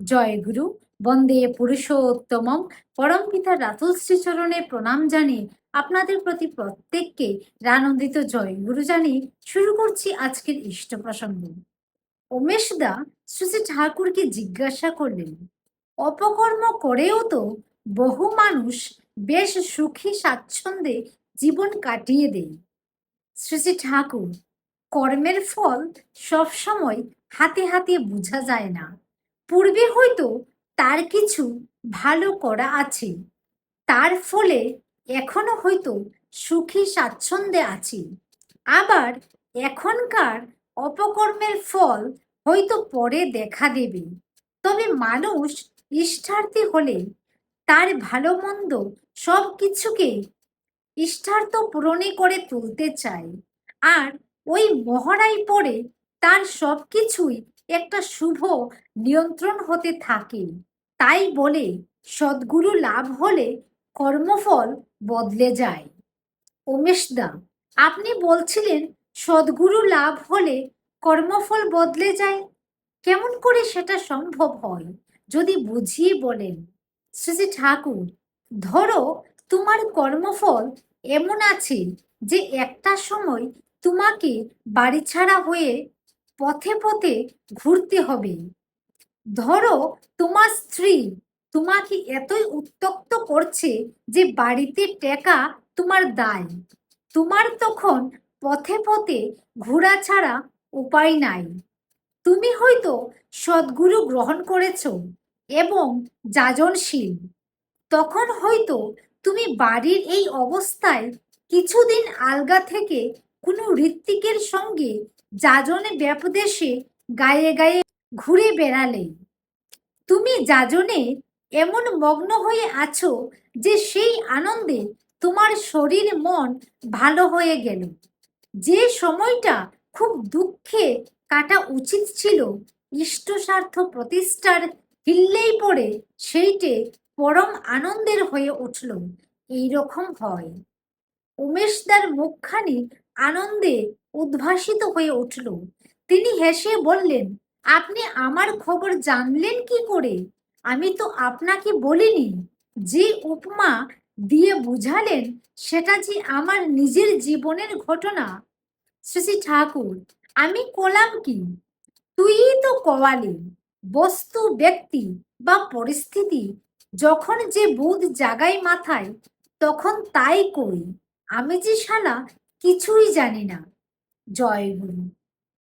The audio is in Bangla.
জয় গুরু, বন্দে পুরুষোত্তমম। পরম পিতা রাতুল শ্রীচরণে প্রণাম জানিয়ে আপনাদের প্রতি প্রত্যেককে রানন্দিত জয় গুরু জানিয়ে শুরু করছি আজকের ইষ্ট প্রসঙ্গ। উমেশ দা শ্রী ঠাকুরকে জিজ্ঞাসা করলেন, অপকর্ম করেও তো বহু মানুষ বেশ সুখী স্বাচ্ছন্দ্যে জীবন কাটিয়ে দেয়? শ্রী ঠাকুর, কর্মের ফল সবসময় হাতে হাতে বোঝা যায় না। পূর্বে হয়তো তার কিছু ভালো করা আছে। তার ফলে এখনও হয়তো সুখী স্বাচ্ছন্দ্যে আছি। আবার এখনকার অপকর্মের ফল হয়তো পরে দেখা দেবে। তবে মানুষ ইষ্টার্থী হলে তার ভালো মন্দ সব কিছুকে ইষ্টার্থ পূরণে করে তুলতে চায়। আর ওই মহড়াই পড়ে তার সব কিছুই একটা শুভ নিয়ন্ত্রণ হতে থাকে। তাই বলে সদ্গুরু লাভ হলে কর্মফল বদলে যায়। উমেশদা আপনি বলছিলেন সদ্গুরু লাভ হলে কর্মফল বদলে যায়। কেমন করে সেটা সম্ভব হয়? যদি বুঝিয়ে বলেন। শ্রী ঠাকুর, ধরো তোমার কর্মফল এমন আছে যে একটা সময় তোমাকে বাড়ি ছাড়া হয়ে পথে পথে ঘুরতে হবে। ধরো, তোমার স্ত্রী তোমাকে এতই উত্তক্ত করছে যে বাড়িতে টেকা তোমার দায়। তোমার তখন পথে পথে ঘোরা ছাড়া উপায় নাই। তুমি হয়তো সদ্গুরু গ্রহণ করেছ এবং যাজনশীল। তখন হয়তো তুমি বাড়ির এই অবস্থায় কিছুদিন আলগা থেকে কোনো ঋত্বিকের সঙ্গে যাজনে ব্যাপদেশে গায়ে গায়ে ঘুরে বেড়ালে। তুমি যাজনে এমন মগ্ন হয়ে আছো যে সেই আনন্দে তোমার শরীর মন ভালো হয়ে গেল। যে সময়টা খুব দুঃখে কাটা উচিত ছিল ইষ্টস্বার্থ প্রতিষ্ঠার হিল্লেই পড়ে সেইটে পরম আনন্দের হয়ে উঠল। এইরকম হয়। উমেশদার মুখখানি আনন্দে উদ্ভাসিত হয়ে উঠল। তিনি হেসে বললেন, আপনি আমার খবর জানলেন কি করে? আমি তো আপনাকে বলিনি। যে উপমা দিয়ে বুঝালেন, সেটা যে আমার নিজের জীবনের ঘটনা। শ্রী ঠাকুর, আমি কলাম কি? তুই তো কওয়ালি, বস্তু, ব্যক্তি বা পরিস্থিতি, যখন যে বুধ জাগায় মাথায়, তখন তাই কই। আমি যে শালা কিছুই জানি না। জয় গুরু।